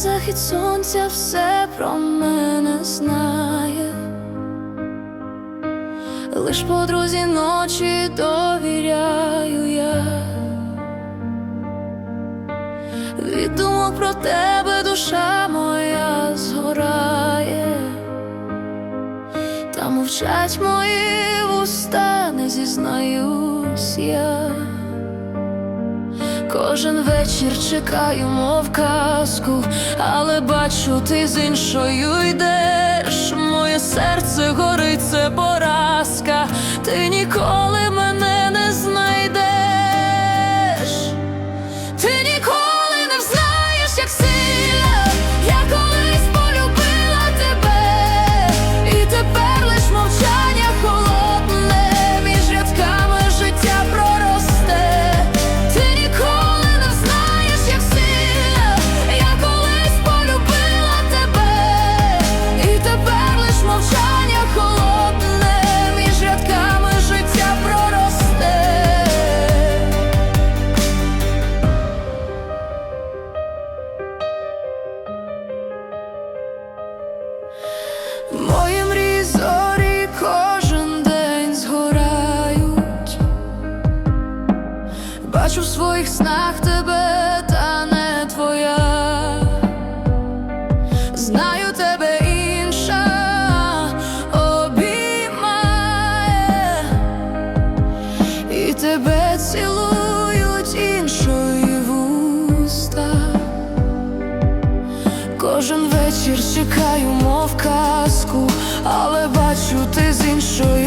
захід сонця все про мене знає. Лиш подрузі ночі довіряю я. Від думок про тебе душа моя згорає, та мовчать мої вуста, не зізнаюсь я. Кожен вечір чекаю, мов казку, але бачу, ти з іншою йдеш. Моє серце горить, це поразка, ти ніколи Мої мрії зорі кожен день згорають. Бачу в своїх снах тебе, та вечір чекаю, мов казку, але бачу, ти з іншою